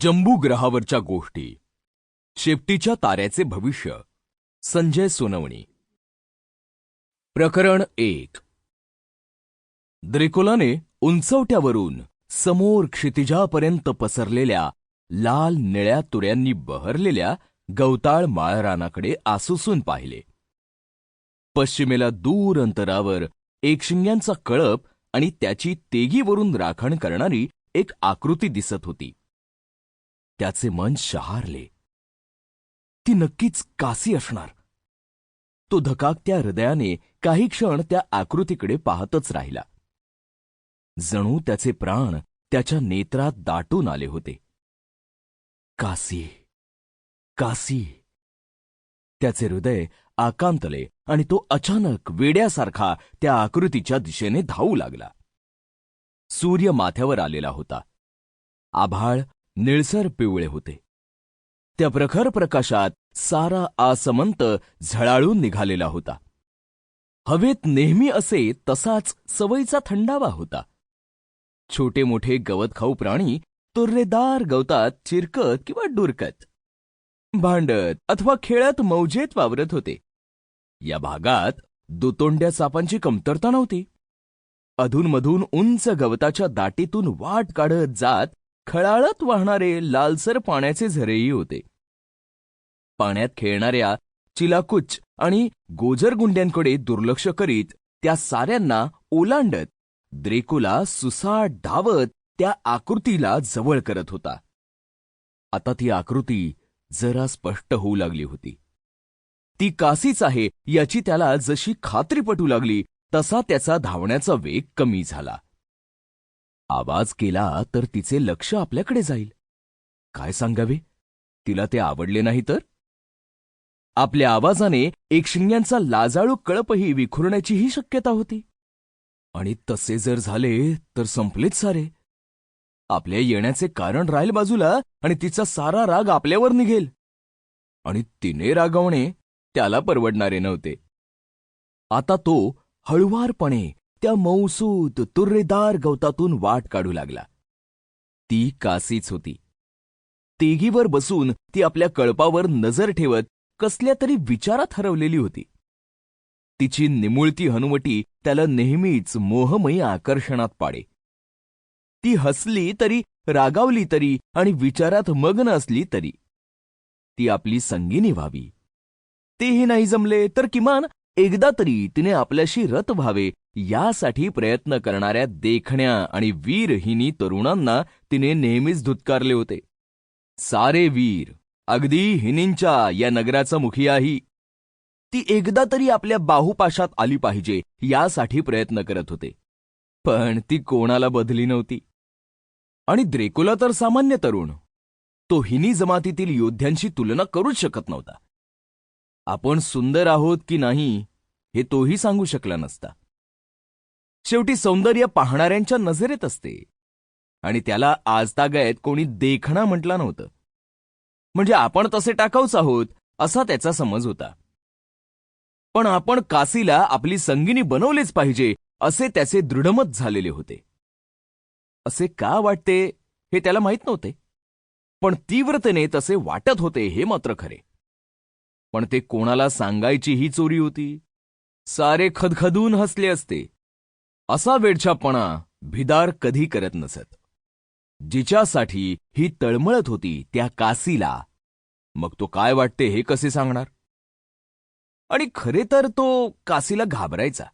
जम्बू ग्रहावरच्या गोष्टी. शेपटीच्या ताऱ्याचे भविष्य. संजय सोनवणी. प्रकरण एक. द्रेकोलाने उंचवट्यावरून समोर क्षितिजापर्यंत पसरलेल्या लाल निळ्या तुऱ्यांनी बहरलेल्या गवताळ माळरानाकडे आसुसून पाहिले. पश्चिमेला दूर अंतरावर एक शिंग्यांचा कळप आणि त्याची तेगीवरून राखण करणारी एक आकृती दिसत होती. त्याचे मन शहारले. ती नक्कीच कासी असणार. तो धकाकत्या हृदयाने काही क्षण त्या आकृतीकडे पाहतच राहिला. जणू त्याचे प्राण त्याच्या नेत्रात दाटून आले होते. कासी कासी. त्याचे हृदय आकांतले आणि तो अचानक वेड्यासारखा त्या आकृतीच्या दिशेने धावू लागला. सूर्य माथ्यावर आलेला होता. आभाळ निळसर पिवळे होते. त्या प्रखर प्रकाशात सारा आसमंत झळाळून निघालेला होता. हवेत नेहमी असे तसाच सवयीचा थंडावा होता. छोटे मोठे गवत खाऊ प्राणी तुर्रेदार गवतात चिरकत किंवा डुरकत. भांडत अथवा खेळत मौजेत वावरत होते. या भागात दुतोंड्या सापांची कमतरता नव्हती. अधूनमधून उंच गवताच्या दाटीतून वाट काढत जात खळाळत वाहणारे लालसर पाण्याचे झरेही होते. पाण्यात खेळणाऱ्या चिलाकुच आणि गोजरगुंड्यांकडे दुर्लक्ष करीत त्या साऱ्यांना ओलांडत द्रेकुला सुसाट धावत त्या आकृतीला जवळ करत होता. आता ती आकृती जरा स्पष्ट होऊ लागली होती. ती कासीच आहे याची त्याला जशी खात्री पटू लागली तसा त्याचा धावण्याचा वेग कमी झाला. आवाज केला तर तिचे लक्ष आपल्याकडे जाईल. काय सांगावे? तिला ते आवडले नाही तर? आपल्या आवाजाने एक शिंग्यांचा लाजाळू कळपही विखुरण्याचीही शक्यता होती. आणि तसे जर झाले तर संपलेच सारे. आपल्या येण्याचे कारण राहील बाजूला आणि तिचा सारा राग आपल्यावर निघेल. आणि तिने रागवणे त्याला परवडणारे नव्हते. आता तो हळुवारपणे त्या मौसूत तुर्रेदार गवतातून वाट काढू लागला. ती कासीच होती. तेगीवर बसून ती आपल्या कळपावर नजर ठेवत कसल्या तरी विचारात हरवलेली होती. तिची निमुळती हनुवटी त्याला नेहमीच मोहमयी आकर्षणात पाडे. ती हसली तरी रागावली तरी आणि विचारात मग्न असली तरी. ती आपली संगिनी व्हावी. तेही नाही जमले तर किमान एकदा तरी तिने आपल्याशी रत व्हावे यासाठी प्रयत्न करणाऱ्या देखण्या आणि वीरहिनी तरुणांना तिने नेहमीच धुतकारले होते. सारे वीर अगदी हिनींच्या या नगराचा मुखियाही. ती एकदा तरी आपल्या बाहुपाशात आली पाहिजे यासाठी प्रयत्न करत होते. पण ती कोणाला बदली नव्हती. आणि द्रेकोला तर सामान्य तरुण. तो हिनी जमातीतील योद्ध्यांशी तुलना करूच शकत नव्हता. आपण सुंदर आहोत की नाही हे तोही सांगू शकला नसता. शेवटी सौंदर्य पाहणाऱ्यांच्या नजरेत असते. आणि त्याला आजतागायत कोणी देखणा म्हटला नव्हतं. म्हणजे आपण तसे टाकाऊच आहोत असा त्याचा समज होता. पण आपण कासीला आपली संगिनी बनवलेच पाहिजे असे त्याचे दृढमत झालेले होते. असे का वाटते हे त्याला माहीत नव्हते. पण तीव्रतेने तसे वाटत होते हे मात्र खरे. पण ते कोणाला सांगायची ही चोरी होती? सारे खदखदून हसले असते. असा वेडछापणा भिदार कधी करत नसत. जिच्यासाठी ही तळमळत होती त्या कासीला. मग तो काय वाटते हे कसे सांगणार? आणि खरे तर तो कासीला घाबरायचा.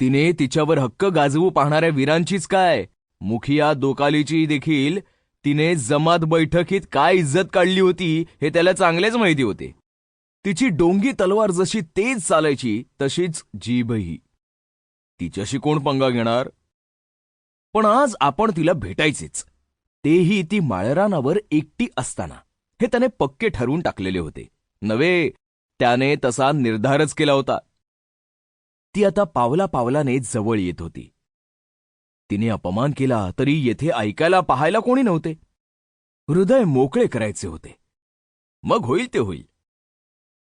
तिने तिच्यावर हक्क गाजवू पाहणाऱ्या वीरांचीच काय? मुखिया दोकालीची देखील तिने जमात बैठकीत काय इज्जत काढली होती हे त्याला चांगलेच माहिती होते. तिची डोंगी तलवार जशी तेज चालायची तशीच जीभही. तिच्याशी कोण पंगा घेणार? पण आज आपण तिला भेटायचेच. तेही ती माळरानावर एकटी असताना. हे त्याने पक्के ठरवून टाकलेले होते. नवे त्याने तसा निर्धारच केला होता. ती आता पावला पावलाने जवळ येत होती. तिने अपमान केला तरी येथे ऐकायला पाहायला कोणी नव्हते. हृदय मोकळे करायचे होते. मग होईल ते होईल.